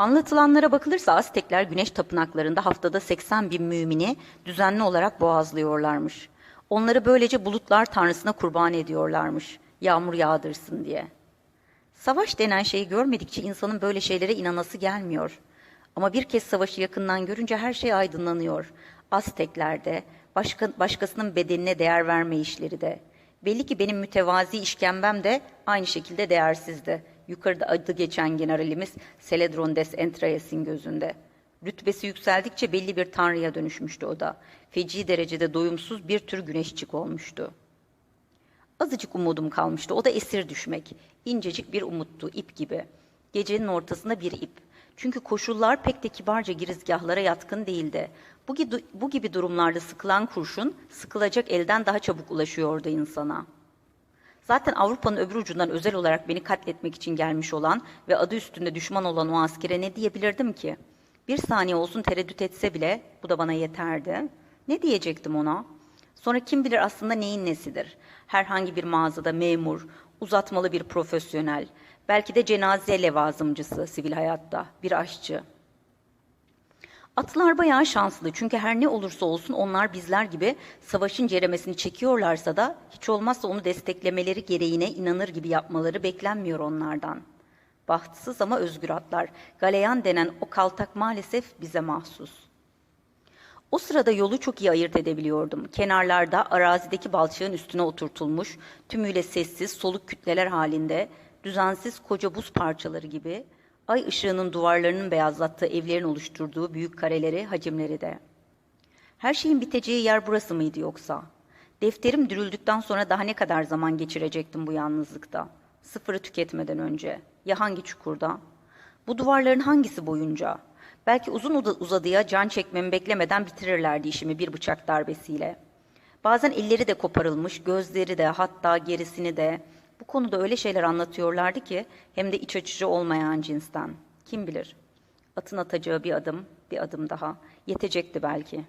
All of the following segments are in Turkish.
Anlatılanlara bakılırsa Aztekler güneş tapınaklarında haftada 80 bin mümini düzenli olarak boğazlıyorlarmış. Onları böylece bulutlar tanrısına kurban ediyorlarmış. Yağmur yağdırsın diye. Savaş denen şeyi görmedikçe insanın böyle şeylere inanası gelmiyor. Ama bir kez savaşı yakından görünce her şey aydınlanıyor. Azteklerde, başka, başkasının bedenine değer verme işleri de. Belli ki benim mütevazi işkembem de aynı şekilde değersizdi. Yukarıda adı geçen generalimiz Seledron des Entrayes'in gözünde. Rütbesi yükseldikçe belli bir tanrıya dönüşmüştü o da. Feci derecede doyumsuz bir tür güneşçik olmuştu. Azıcık umudum kalmıştı. O da esir düşmek. İncecik bir umuttu, ip gibi. Gecenin ortasında bir ip. Çünkü koşullar pek de kibarca girizgahlara yatkın değildi. Bu gibi durumlarda sıkılan kurşun, sıkılacak elden daha çabuk ulaşıyordu insana. Zaten Avrupa'nın öbür ucundan özel olarak beni katletmek için gelmiş olan ve adı üstünde düşman olan o askere ne diyebilirdim ki? Bir saniye olsun tereddüt etse bile bu da bana yeterdi. Ne diyecektim ona? Sonra kim bilir aslında neyin nesidir? Herhangi bir mağazada memur, uzatmalı bir profesyonel, belki de cenaze levazımcısı sivil hayatta, bir aşçı. Atlar bayağı şanslı çünkü her ne olursa olsun onlar bizler gibi savaşın ceremesini çekiyorlarsa da hiç olmazsa onu desteklemeleri gereğine inanır gibi yapmaları beklenmiyor onlardan. Bahtsız ama özgür atlar. Galeyan denen o kaltak maalesef bize mahsus. O sırada yolu çok iyi ayırt edebiliyordum. Kenarlarda arazideki balçığın üstüne oturtulmuş, tümüyle sessiz, soluk kütleler halinde, düzensiz koca buz parçaları gibi, ay ışığının duvarlarının beyazlattığı evlerin oluşturduğu büyük kareleri, hacimleri de. Her şeyin biteceği yer burası mıydı yoksa? Defterim dürüldükten sonra daha ne kadar zaman geçirecektim bu yalnızlıkta? Sıfırı tüketmeden önce. Ya hangi çukurda? Bu duvarların hangisi boyunca? Belki uzun uzadıya can çekmemi beklemeden bitirirlerdi işimi bir bıçak darbesiyle. Bazen elleri de koparılmış, gözleri de, hatta gerisini de. Bu konuda öyle şeyler anlatıyorlardı ki hem de iç açıcı olmayan cinsten. Kim bilir? Atın atacağı bir adım, bir adım daha. Yetecekti belki.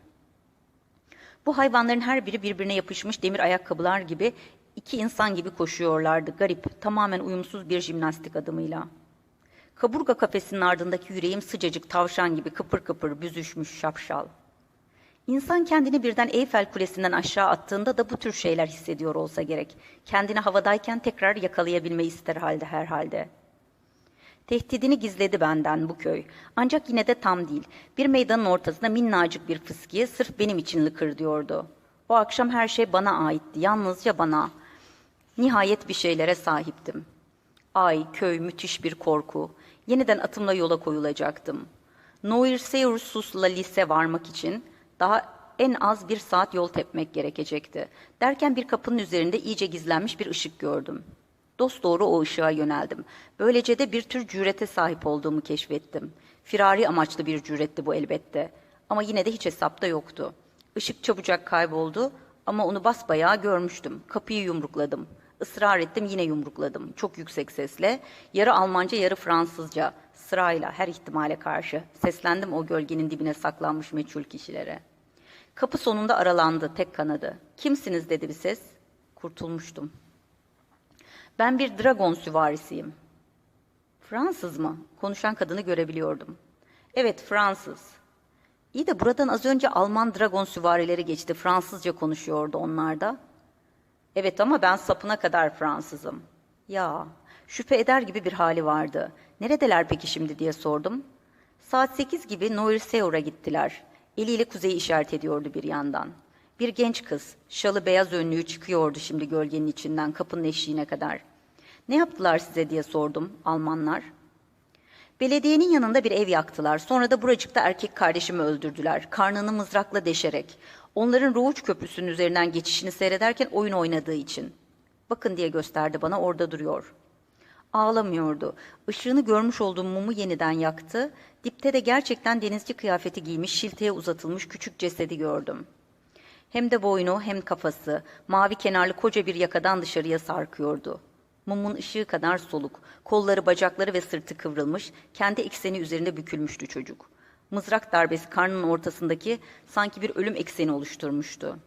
Bu hayvanların her biri birbirine yapışmış demir ayakkabılar gibi iki insan gibi koşuyorlardı. Garip, tamamen uyumsuz bir jimnastik adımıyla. Kaburga kafesinin ardındaki yüreğim sıcacık tavşan gibi kıpır kıpır büzüşmüş şapşal. İnsan kendini birden Eyfel Kulesi'nden aşağı attığında da bu tür şeyler hissediyor olsa gerek. Kendini havadayken tekrar yakalayabilmeyi ister halde herhalde. Tehdidini gizledi benden bu köy. Ancak yine de tam değil. Bir meydanın ortasında minnacık bir fıskiye sırf benim için lıkır diyordu. O akşam her şey bana aitti. Yalnızca bana. Nihayet bir şeylere sahiptim. Ay, köy, müthiş bir korku. Yeniden atımla yola koyulacaktım. Noirseursus'la lise varmak için daha en az bir saat yol tepmek gerekecekti. Derken bir kapının üzerinde iyice gizlenmiş bir ışık gördüm. Dost doğru o ışığa yöneldim. Böylece de bir tür cürete sahip olduğumu keşfettim. Firari amaçlı bir cüretti bu elbette. Ama yine de hiç hesapta yoktu. Işık çabucak kayboldu ama onu basbayağı görmüştüm. Kapıyı yumrukladım. Israr ettim yine yumrukladım. Çok yüksek sesle. Yarı Almanca yarı Fransızca. Sırayla her ihtimale karşı. Seslendim o gölgenin dibine saklanmış meçhul kişilere. Kapı sonunda aralandı tek kanadı. Kimsiniz dedi bir ses. Kurtulmuştum. Ben bir dragon süvarisiyim. Fransız mı? Konuşan kadını görebiliyordum. Evet Fransız. İyi de buradan az önce Alman dragon süvarileri geçti. Fransızca konuşuyordu onlar da. Evet ama ben sapına kadar Fransızım. Ya, şüphe eder gibi bir hali vardı. Neredeler peki şimdi diye sordum. Saat sekiz gibi Noirseur'a gittiler. Eliyle kuzeyi işaret ediyordu bir yandan. Bir genç kız, şalı beyaz önlüğü çıkıyordu şimdi gölgenin içinden kapının eşiğine kadar. Ne yaptılar size diye sordum Almanlar. Belediyenin yanında bir ev yaktılar. Sonra da buracıkta erkek kardeşimi öldürdüler. Karnını mızrakla deşerek. Onların Roğuç Köprüsü'nün üzerinden geçişini seyrederken oyun oynadığı için. Bakın diye gösterdi bana orada duruyor. Ağlamıyordu. Işığını görmüş olduğum mumu yeniden yaktı. Dipte de gerçekten denizci kıyafeti giymiş, şilteye uzatılmış küçük cesedi gördüm. Hem de boynu hem kafası, mavi kenarlı koca bir yakadan dışarıya sarkıyordu. Mumun ışığı kadar soluk, kolları, bacakları ve sırtı kıvrılmış, kendi ekseni üzerinde bükülmüştü çocuk. Mızrak darbesi karnının ortasındaki sanki bir ölüm ekseni oluşturmuştu.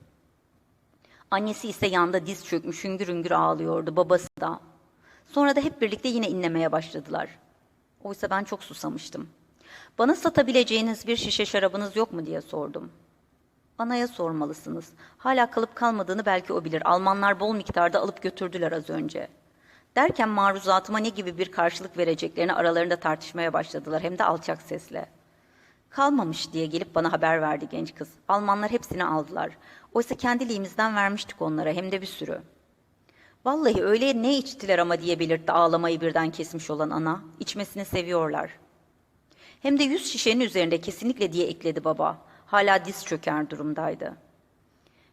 Annesi ise yanda diz çökmüş hüngür hüngür ağlıyordu, babası da. Sonra da hep birlikte yine inlemeye başladılar. Oysa ben çok susamıştım. Bana satabileceğiniz bir şişe şarabınız yok mu diye sordum. Anaya sormalısınız. Hala kalıp kalmadığını belki o bilir. Almanlar bol miktarda alıp götürdüler az önce. Derken maruzatıma ne gibi bir karşılık vereceklerini aralarında tartışmaya başladılar. Hem de alçak sesle. Kalmamış diye gelip bana haber verdi genç kız. Almanlar hepsini aldılar. Oysa kendiliğimizden vermiştik onlara hem de bir sürü. Vallahi öyle ne içtiler ama diye belirtti ağlamayı birden kesmiş olan ana. İçmesini seviyorlar. Hem de yüz şişenin üzerinde kesinlikle diye ekledi baba. Hala diz çöker durumdaydı.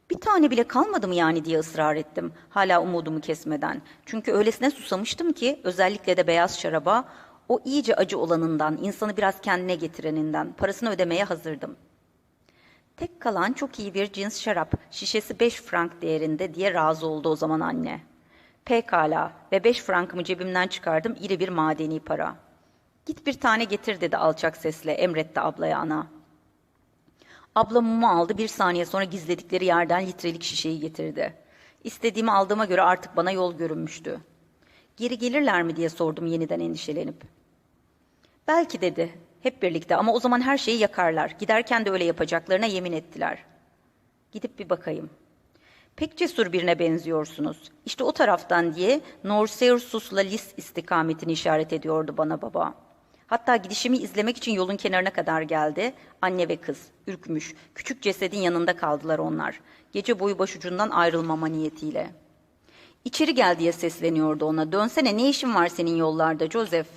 Bir tane bile kalmadı mı yani diye ısrar ettim. Hala umudumu kesmeden. Çünkü öylesine susamıştım ki özellikle de beyaz şaraba o iyice acı olanından, insanı biraz kendine getireninden parasını ödemeye hazırdım. Tek kalan çok iyi bir cins şarap, şişesi 5 frank değerinde diye razı oldu o zaman anne. Pekala ve 5 frankımı cebimden çıkardım iri bir madeni para. Git bir tane getir dedi alçak sesle emretti ablaya ana. Abla mumu aldı bir saniye sonra gizledikleri yerden litrelik şişeyi getirdi. İstediğimi aldığıma göre artık bana yol görünmüştü. Geri gelirler mi diye sordum yeniden endişelenip. Belki dedi. Hep birlikte ama o zaman her şeyi yakarlar. Giderken de öyle yapacaklarına yemin ettiler. Gidip bir bakayım. Pek cesur birine benziyorsunuz. İşte o taraftan diye Norseursus'la Lis istikametini işaret ediyordu bana baba. Hatta gidişimi izlemek için yolun kenarına kadar geldi. Anne ve kız, ürkmüş, küçük cesedin yanında kaldılar onlar. Gece boyu başucundan ayrılmama niyetiyle. İçeri gel diye sesleniyordu ona. Dönsene ne işin var senin yollarda Joseph?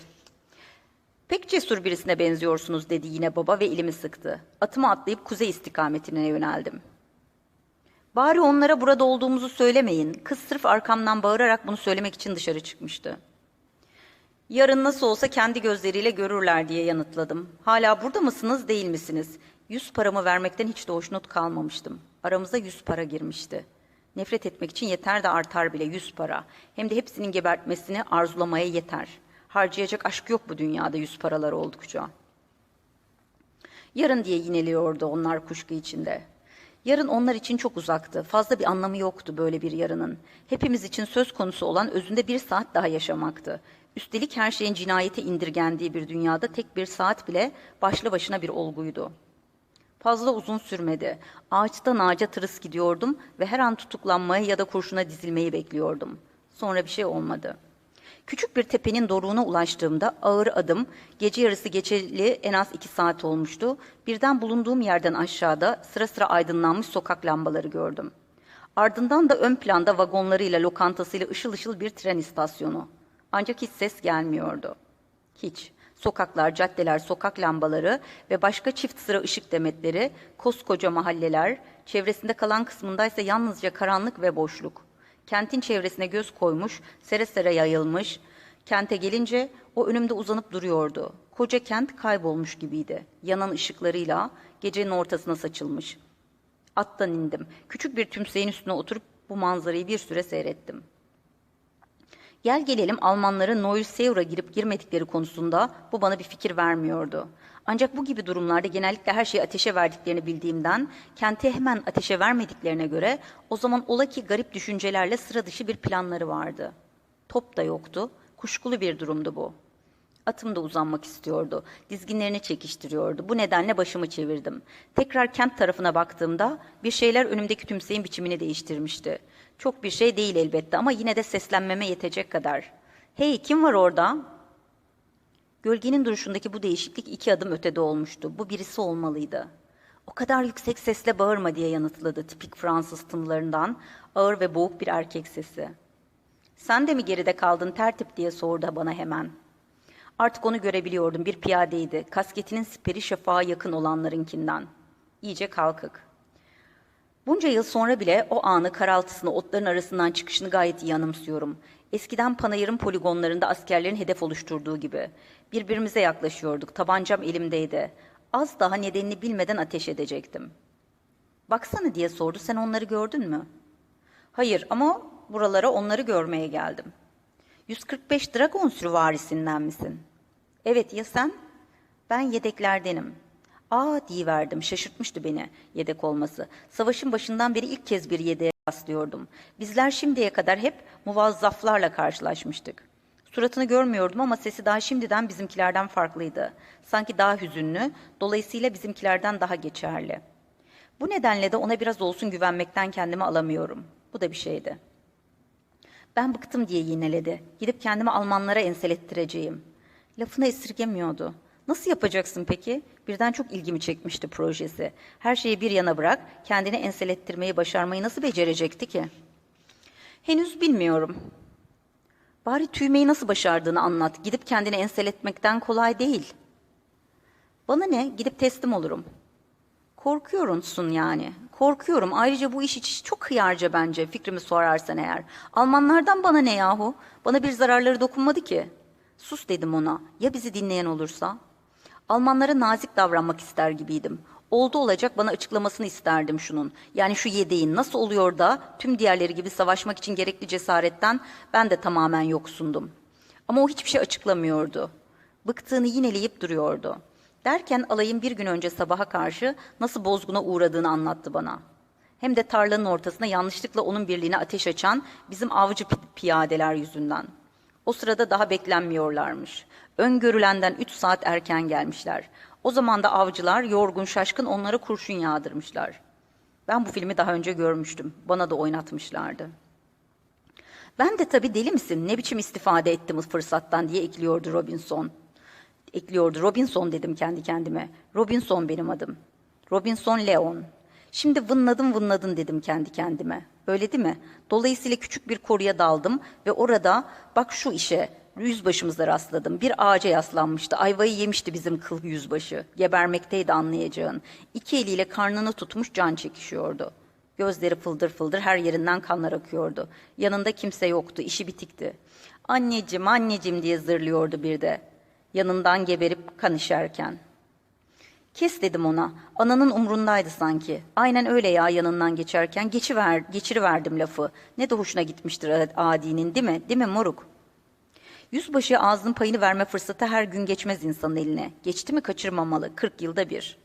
Pek cesur birisine benziyorsunuz dedi yine baba ve elimi sıktı. Atımı atlayıp kuzey istikametine yöneldim. Bari onlara burada olduğumuzu söylemeyin. Kız sırf arkamdan bağırarak bunu söylemek için dışarı çıkmıştı. Yarın nasıl olsa kendi gözleriyle görürler diye yanıtladım. Hala burada mısınız değil misiniz? Yüz paramı vermekten hiç de hoşnut kalmamıştım. Aramıza yüz para girmişti. Nefret etmek için yeter de artar bile yüz para. Hem de hepsinin gebertmesini arzulamaya yeter. Harcayacak aşk yok bu dünyada yüz paralar oldukça. Yarın diye yineliyordu onlar kuşku içinde. Yarın onlar için çok uzaktı. Fazla bir anlamı yoktu böyle bir yarının. Hepimiz için söz konusu olan özünde bir saat daha yaşamaktı. Üstelik her şeyin cinayete indirgendiği bir dünyada tek bir saat bile başlı başına bir olguydu. Fazla uzun sürmedi. Ağaçtan ağaca tırıs gidiyordum ve her an tutuklanmayı ya da kurşuna dizilmeyi bekliyordum. Sonra bir şey olmadı. Küçük bir tepenin doruğuna ulaştığımda ağır adım, gece yarısı geçeli en az iki saat olmuştu. Birden bulunduğum yerden aşağıda sıra sıra aydınlanmış sokak lambaları gördüm. Ardından da ön planda vagonlarıyla, lokantasıyla ışıl ışıl bir tren istasyonu. Ancak hiç ses gelmiyordu. Hiç. Sokaklar, caddeler, sokak lambaları ve başka çift sıra ışık demetleri, koskoca mahalleler, çevresinde kalan kısmındaysa yalnızca karanlık ve boşluk. Kentin çevresine göz koymuş, sere sere yayılmış. Kente gelince o önümde uzanıp duruyordu. Koca kent kaybolmuş gibiydi. Yanan ışıklarıyla gecenin ortasına saçılmış. Attan indim. Küçük bir tümseyin üstüne oturup bu manzarayı bir süre seyrettim. Gel gelelim Almanların Neusseur'a girip girmedikleri konusunda bu bana bir fikir vermiyordu. Ancak bu gibi durumlarda genellikle her şeyi ateşe verdiklerini bildiğimden, kenti hemen ateşe vermediklerine göre o zaman ola ki garip düşüncelerle sıra dışı bir planları vardı. Top da yoktu, kuşkulu bir durumdu bu. Atım da uzanmak istiyordu. Dizginlerini çekiştiriyordu. Bu nedenle başımı çevirdim. Tekrar kent tarafına baktığımda bir şeyler önümdeki tümseyin biçimini değiştirmişti. Çok bir şey değil elbette ama yine de seslenmeme yetecek kadar. Hey kim var orada? Gölgenin duruşundaki bu değişiklik iki adım ötede olmuştu. Bu birisi olmalıydı. O kadar yüksek sesle bağırma diye yanıtladı tipik Fransız tınılarından ağır ve boğuk bir erkek sesi. Sen de mi geride kaldın tertip diye sordu bana hemen. Artık onu görebiliyordum. Bir piyadeydi. Kasketinin siperi şafağa yakın olanlarınkinden. İyice kalkık. Bunca yıl sonra bile o anı karaltısını, otların arasından çıkışını gayet iyi anımsıyorum. Eskiden Panayır'ın poligonlarında askerlerin hedef oluşturduğu gibi. Birbirimize yaklaşıyorduk. Tabancam elimdeydi. Az daha nedenini bilmeden ateş edecektim. Baksana diye sordu. Sen onları gördün mü? Hayır ama buralara onları görmeye geldim. 145 Dragon süvarisinden misin? Evet ya sen? Ben yedeklerdenim. Aa verdim. Şaşırtmıştı beni yedek olması. Savaşın başından beri ilk kez bir yedeğe rastlıyordum. Bizler şimdiye kadar hep muvazzaflarla karşılaşmıştık. Suratını görmüyordum ama sesi daha şimdiden bizimkilerden farklıydı. Sanki daha hüzünlü, dolayısıyla bizimkilerden daha geçerli. Bu nedenle de ona biraz olsun güvenmekten kendimi alamıyorum. Bu da bir şeydi. Ben bıktım diye yineledi. Gidip kendimi Almanlara enselettireceğim. Lafını esirgemiyordu. Nasıl yapacaksın peki? Birden çok ilgimi çekmişti projesi. Her şeyi bir yana bırak, kendini enselettirmeyi başarmayı nasıl becerecekti ki? Henüz bilmiyorum. Bari tüymeyi nasıl başardığını anlat. Gidip kendini enseletmekten kolay değil. Bana ne? Gidip teslim olurum. Korkuyorsun yani. Korkuyorum. Ayrıca bu iş için çok hıyarca bence fikrimi sorarsan eğer. Almanlardan bana ne yahu? Bana bir zararları dokunmadı ki. Sus dedim ona. Ya bizi dinleyen olursa? Almanlara nazik davranmak ister gibiydim. Oldu olacak bana açıklamasını isterdim şunun. Yani şu yedeğin nasıl oluyor da tüm diğerleri gibi savaşmak için gerekli cesaretten ben de tamamen yoksundum. Ama o hiçbir şey açıklamıyordu. Bıktığını yineleyip duruyordu. Derken alayın bir gün önce sabaha karşı nasıl bozguna uğradığını anlattı bana. Hem de tarlanın ortasına yanlışlıkla onun birliğine ateş açan bizim avcı piyadeler yüzünden. O sırada daha beklenmiyorlarmış. Öngörülenden üç saat erken gelmişler. O zaman da avcılar yorgun şaşkın onlara kurşun yağdırmışlar. Ben bu filmi daha önce görmüştüm. Bana da oynatmışlardı. Ben de tabii deli misin? Ne biçim istifade ettim fırsattan diye ekliyordu Robinson. Ekliyordu. Robinson dedim kendi kendime. Robinson benim adım. Robinson Leon. Şimdi vınladın vınladın dedim kendi kendime. Öyle değil mi? Dolayısıyla küçük bir koruya daldım ve orada bak şu işe yüzbaşımıza rastladım. Bir ağaca yaslanmıştı. Ayvayı yemişti bizim kıl yüzbaşı. Gebermekteydi anlayacağın. İki eliyle karnını tutmuş can çekişiyordu. Gözleri fıldır fıldır her yerinden kanlar akıyordu. Yanında kimse yoktu. işi bitikti. Anneciğim anneciğim diye zırlıyordu bir de. Yanından geberip kan işerken. Kes dedim ona. Ananın umrundaydı sanki. Aynen öyle ya yanından geçerken geçiver, geçiriverdim lafı. Ne de hoşuna gitmiştir adinin değil mi? Değil mi moruk? Yüzbaşı ağzının payını verme fırsatı her gün geçmez insanın eline. Geçti mi kaçırmamalı. 40 yılda bir.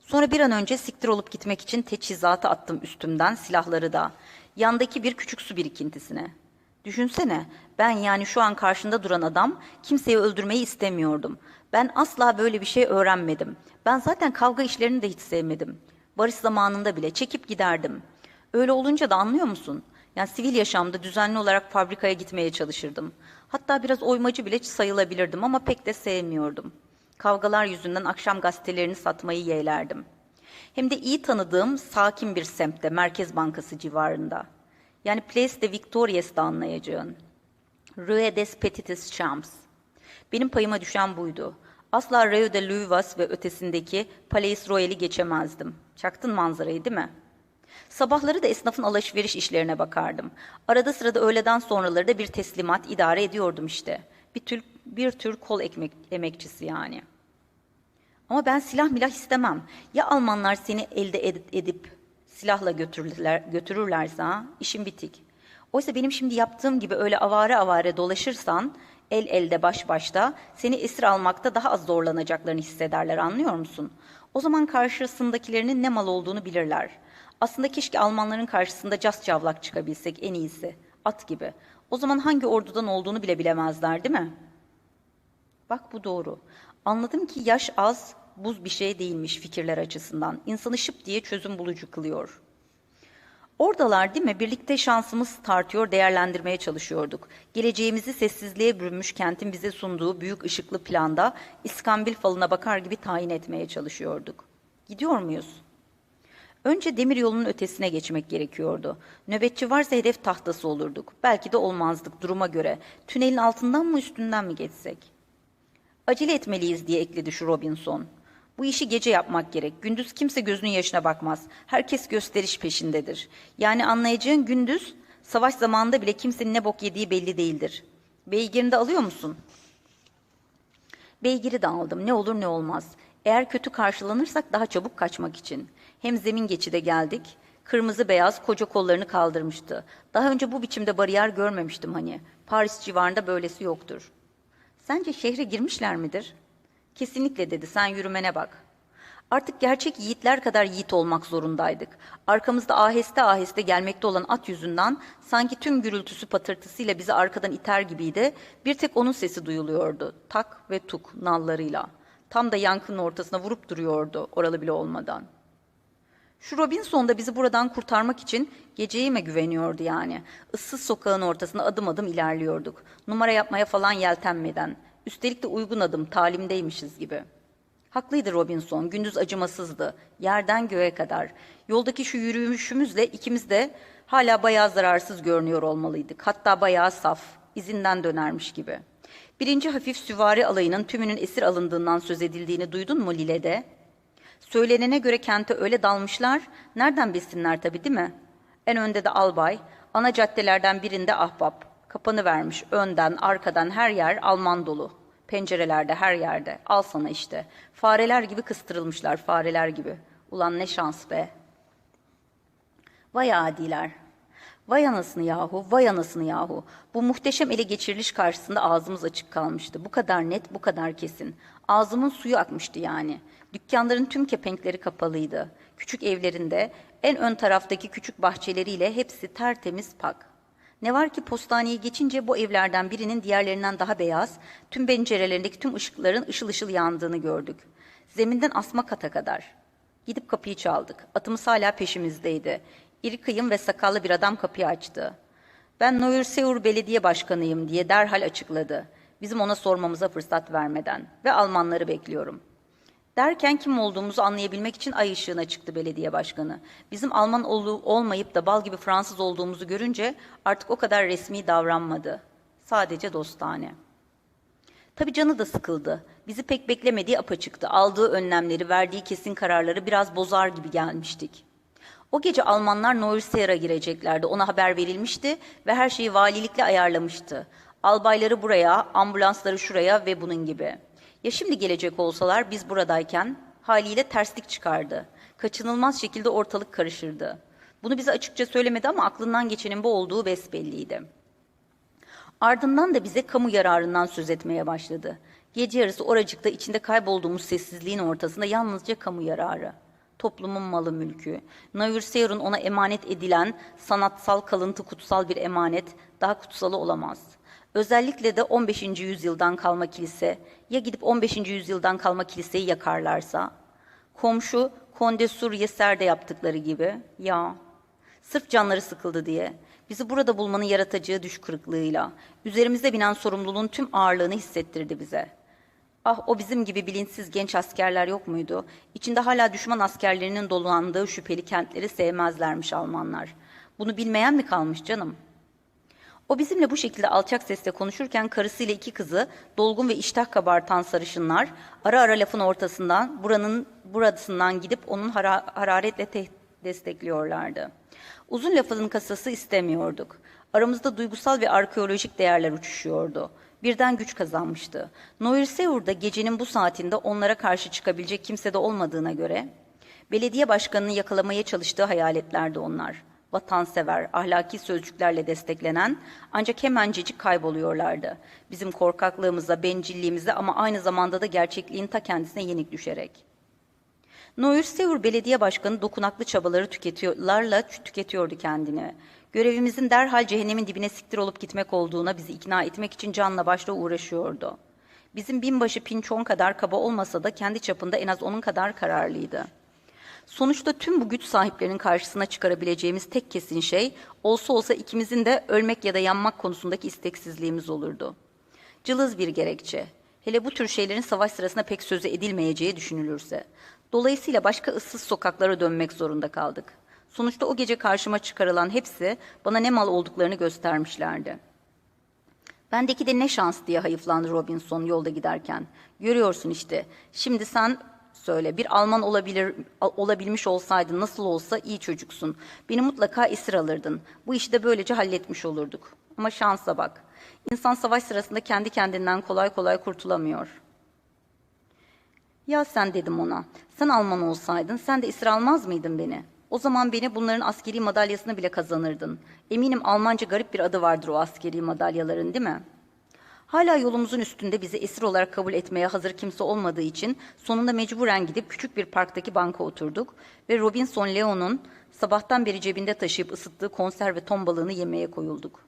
Sonra bir an önce siktir olup gitmek için teçhizatı attım üstümden, silahları da. Yandaki bir küçük su birikintisine. Düşünsene, ben yani şu an karşında duran adam kimseyi öldürmeyi istemiyordum. Ben asla böyle bir şey öğrenmedim. Ben zaten kavga işlerini de hiç sevmedim. Barış zamanında bile çekip giderdim. Öyle olunca da anlıyor musun? Yani sivil yaşamda düzenli olarak fabrikaya gitmeye çalışırdım. Hatta biraz oymacı bile sayılabilirdim ama pek de sevmiyordum. Kavgalar yüzünden akşam gazetelerini satmayı yeğlerdim. Hem de iyi tanıdığım sakin bir semtte, Merkez Bankası civarında. Yani Place de Victorias'da anlayacağın. Rue des Petites Champs. Benim payıma düşen buydu. Asla Rue de Luvas ve ötesindeki Palais Royal'i geçemezdim. Çaktın manzarayı değil mi? Sabahları da esnafın alışveriş işlerine bakardım. Arada sırada öğleden sonraları da bir teslimat idare ediyordum işte. Bir tür, bir tür kol ekmek, emekçisi yani. Ama ben silah milah istemem. Ya Almanlar seni elde edip silahla götürürler, götürürlerse işim bitik. Oysa benim şimdi yaptığım gibi öyle avare avare dolaşırsan el elde baş başta seni esir almakta daha az zorlanacaklarını hissederler anlıyor musun? O zaman karşısındakilerinin ne mal olduğunu bilirler. Aslında keşke Almanların karşısında cas cavlak çıkabilsek en iyisi. At gibi. O zaman hangi ordudan olduğunu bile bilemezler değil mi? Bak bu doğru. Anladım ki yaş az, buz bir şey değilmiş fikirler açısından. İnsanı şıp diye çözüm bulucu kılıyor. Oradalar değil mi? Birlikte şansımız tartıyor, değerlendirmeye çalışıyorduk. Geleceğimizi sessizliğe bürünmüş kentin bize sunduğu büyük ışıklı planda İskambil falına bakar gibi tayin etmeye çalışıyorduk. Gidiyor muyuz? Önce demir yolunun ötesine geçmek gerekiyordu. Nöbetçi varsa hedef tahtası olurduk. Belki de olmazdık duruma göre. Tünelin altından mı üstünden mi geçsek? Acele etmeliyiz diye ekledi şu Robinson. Bu işi gece yapmak gerek. Gündüz kimse gözünün yaşına bakmaz. Herkes gösteriş peşindedir. Yani anlayacağın gündüz savaş zamanında bile kimsenin ne bok yediği belli değildir. Beygirini de alıyor musun? Beygiri de aldım. Ne olur ne olmaz. Eğer kötü karşılanırsak daha çabuk kaçmak için. Hem zemin geçide geldik. Kırmızı beyaz koca kollarını kaldırmıştı. Daha önce bu biçimde bariyer görmemiştim hani. Paris civarında böylesi yoktur. Sence şehre girmişler midir? Kesinlikle dedi sen yürümene bak. Artık gerçek yiğitler kadar yiğit olmak zorundaydık. Arkamızda aheste aheste gelmekte olan at yüzünden sanki tüm gürültüsü patırtısıyla bizi arkadan iter gibiydi. Bir tek onun sesi duyuluyordu. Tak ve tuk nallarıyla. Tam da yankının ortasına vurup duruyordu oralı bile olmadan. Şu Robinson da bizi buradan kurtarmak için geceye mi güveniyordu yani? Issız sokağın ortasında adım adım ilerliyorduk. Numara yapmaya falan yeltenmeden. Üstelik de uygun adım, talimdeymişiz gibi. Haklıydı Robinson, gündüz acımasızdı. Yerden göğe kadar. Yoldaki şu yürüyüşümüzle ikimiz de hala bayağı zararsız görünüyor olmalıydık. Hatta bayağı saf, izinden dönermiş gibi. Birinci hafif süvari alayının tümünün esir alındığından söz edildiğini duydun mu Lile'de? Söylenene göre kente öyle dalmışlar, nereden bilsinler tabii değil mi? En önde de albay, ana caddelerden birinde ahbap. Kapanı vermiş önden, arkadan her yer Alman dolu. Pencerelerde her yerde. Al sana işte. Fareler gibi kıstırılmışlar, fareler gibi. Ulan ne şans be. Vay adiler. Vay anasını yahu, vay anasını yahu. Bu muhteşem ele geçiriliş karşısında ağzımız açık kalmıştı. Bu kadar net, bu kadar kesin. Ağzımın suyu akmıştı yani. Dükkanların tüm kepenkleri kapalıydı. Küçük evlerinde en ön taraftaki küçük bahçeleriyle hepsi tertemiz pak. Ne var ki postaneyi geçince bu evlerden birinin diğerlerinden daha beyaz, tüm pencerelerindeki tüm ışıkların ışıl ışıl yandığını gördük. Zeminden asma kata kadar. Gidip kapıyı çaldık. Atımız hala peşimizdeydi. İri kıyım ve sakallı bir adam kapıyı açtı. Ben Neurseur Belediye Başkanıyım diye derhal açıkladı. Bizim ona sormamıza fırsat vermeden. Ve Almanları bekliyorum.'' Derken kim olduğumuzu anlayabilmek için ay ışığına çıktı belediye başkanı. Bizim Alman ol olmayıp da bal gibi Fransız olduğumuzu görünce artık o kadar resmi davranmadı. Sadece dostane. Tabii canı da sıkıldı. Bizi pek beklemediği apaçıktı. Aldığı önlemleri, verdiği kesin kararları biraz bozar gibi gelmiştik. O gece Almanlar Neusseer'a gireceklerdi. Ona haber verilmişti ve her şeyi valilikle ayarlamıştı. Albayları buraya, ambulansları şuraya ve bunun gibi.'' Ya şimdi gelecek olsalar biz buradayken haliyle terslik çıkardı. Kaçınılmaz şekilde ortalık karışırdı. Bunu bize açıkça söylemedi ama aklından geçenin bu olduğu besbelliydi. Ardından da bize kamu yararından söz etmeye başladı. Gece yarısı oracıkta içinde kaybolduğumuz sessizliğin ortasında yalnızca kamu yararı. Toplumun malı mülkü. Nayurseyr'un ona emanet edilen sanatsal kalıntı kutsal bir emanet daha kutsalı olamaz.'' Özellikle de 15. yüzyıldan kalma kilise ya gidip 15. yüzyıldan kalma kiliseyi yakarlarsa komşu Konde Sur Yeser'de yaptıkları gibi ya sırf canları sıkıldı diye bizi burada bulmanın yaratacağı düş kırıklığıyla üzerimize binen sorumluluğun tüm ağırlığını hissettirdi bize. Ah o bizim gibi bilinçsiz genç askerler yok muydu? İçinde hala düşman askerlerinin dolandığı şüpheli kentleri sevmezlermiş Almanlar. Bunu bilmeyen mi kalmış canım?'' O bizimle bu şekilde alçak sesle konuşurken karısıyla iki kızı, dolgun ve iştah kabartan sarışınlar, ara ara lafın ortasından, buranın burasından gidip onun hara hararetle destekliyorlardı. Uzun lafın kasası istemiyorduk. Aramızda duygusal ve arkeolojik değerler uçuşuyordu. Birden güç kazanmıştı. Noirseur'da gecenin bu saatinde onlara karşı çıkabilecek kimse de olmadığına göre, belediye başkanını yakalamaya çalıştığı hayaletlerdi onlar vatansever, ahlaki sözcüklerle desteklenen ancak hemencecik kayboluyorlardı. Bizim korkaklığımıza, bencilliğimize ama aynı zamanda da gerçekliğin ta kendisine yenik düşerek. Noir Belediye Başkanı dokunaklı çabaları tüketiyorlarla tüketiyordu kendini. Görevimizin derhal cehennemin dibine siktir olup gitmek olduğuna bizi ikna etmek için canla başla uğraşıyordu. Bizim binbaşı Pinçon kadar kaba olmasa da kendi çapında en az onun kadar kararlıydı.'' Sonuçta tüm bu güç sahiplerinin karşısına çıkarabileceğimiz tek kesin şey olsa olsa ikimizin de ölmek ya da yanmak konusundaki isteksizliğimiz olurdu. Cılız bir gerekçe. Hele bu tür şeylerin savaş sırasında pek sözü edilmeyeceği düşünülürse. Dolayısıyla başka ıssız sokaklara dönmek zorunda kaldık. Sonuçta o gece karşıma çıkarılan hepsi bana ne mal olduklarını göstermişlerdi. Bendeki de ne şans diye hayıflandı Robinson yolda giderken. Görüyorsun işte, şimdi sen söyle. Bir Alman olabilir olabilmiş olsaydın nasıl olsa iyi çocuksun. Beni mutlaka esir alırdın. Bu işi de böylece halletmiş olurduk. Ama şansa bak. İnsan savaş sırasında kendi kendinden kolay kolay kurtulamıyor. Ya sen dedim ona. Sen Alman olsaydın sen de esir almaz mıydın beni? O zaman beni bunların askeri madalyasını bile kazanırdın. Eminim Almanca garip bir adı vardır o askeri madalyaların değil mi?'' Hala yolumuzun üstünde bizi esir olarak kabul etmeye hazır kimse olmadığı için sonunda mecburen gidip küçük bir parktaki banka oturduk ve Robinson Leo'nun sabahtan beri cebinde taşıyıp ısıttığı konserve ton balığını yemeye koyulduk.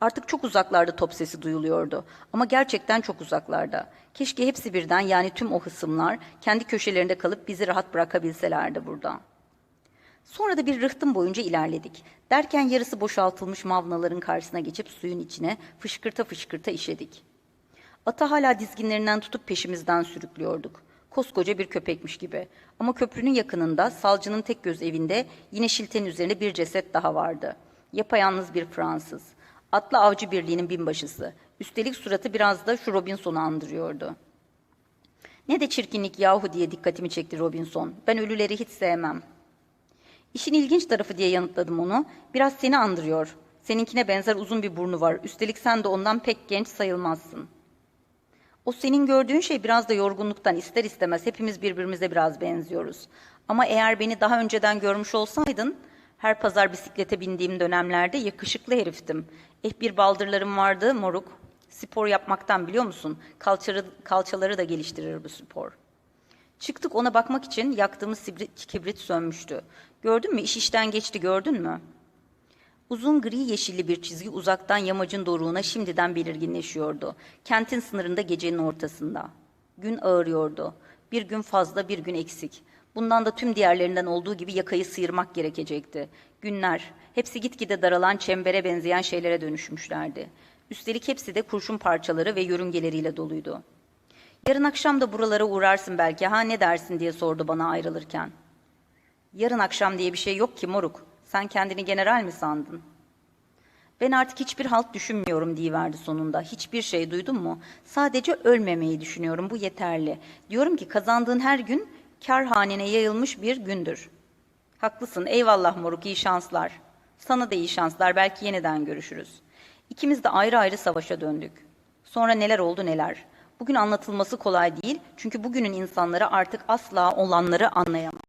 Artık çok uzaklarda top sesi duyuluyordu ama gerçekten çok uzaklarda. Keşke hepsi birden yani tüm o hısımlar kendi köşelerinde kalıp bizi rahat bırakabilselerdi burada. Sonra da bir rıhtım boyunca ilerledik. Derken yarısı boşaltılmış mavnaların karşısına geçip suyun içine fışkırta fışkırta işedik. Ata hala dizginlerinden tutup peşimizden sürüklüyorduk. Koskoca bir köpekmiş gibi. Ama köprünün yakınında salcının tek göz evinde yine şiltenin üzerinde bir ceset daha vardı. Yapayalnız bir Fransız. Atlı avcı birliğinin binbaşısı. Üstelik suratı biraz da şu Robinson'u andırıyordu. Ne de çirkinlik yahu diye dikkatimi çekti Robinson. Ben ölüleri hiç sevmem. İşin ilginç tarafı diye yanıtladım onu. Biraz seni andırıyor. Seninkine benzer uzun bir burnu var. Üstelik sen de ondan pek genç sayılmazsın. O senin gördüğün şey biraz da yorgunluktan ister istemez hepimiz birbirimize biraz benziyoruz. Ama eğer beni daha önceden görmüş olsaydın, her pazar bisiklete bindiğim dönemlerde yakışıklı heriftim. Eh bir baldırlarım vardı moruk. Spor yapmaktan biliyor musun? Kalçaları, kalçaları da geliştirir bu spor. Çıktık ona bakmak için yaktığımız kibrit sönmüştü. Gördün mü iş işten geçti gördün mü? Uzun gri yeşilli bir çizgi uzaktan yamacın doruğuna şimdiden belirginleşiyordu. Kentin sınırında gecenin ortasında. Gün ağırıyordu. Bir gün fazla bir gün eksik. Bundan da tüm diğerlerinden olduğu gibi yakayı sıyırmak gerekecekti. Günler, hepsi gitgide daralan çembere benzeyen şeylere dönüşmüşlerdi. Üstelik hepsi de kurşun parçaları ve yörüngeleriyle doluydu. Yarın akşam da buralara uğrarsın belki ha ne dersin diye sordu bana ayrılırken. Yarın akşam diye bir şey yok ki moruk. Sen kendini general mi sandın? Ben artık hiçbir halt düşünmüyorum diyiverdi sonunda. Hiçbir şey duydun mu? Sadece ölmemeyi düşünüyorum. Bu yeterli. Diyorum ki kazandığın her gün kar hanene yayılmış bir gündür. Haklısın. Eyvallah moruk. iyi şanslar. Sana da iyi şanslar. Belki yeniden görüşürüz. İkimiz de ayrı ayrı savaşa döndük. Sonra neler oldu neler. Bugün anlatılması kolay değil. Çünkü bugünün insanları artık asla olanları anlayamaz.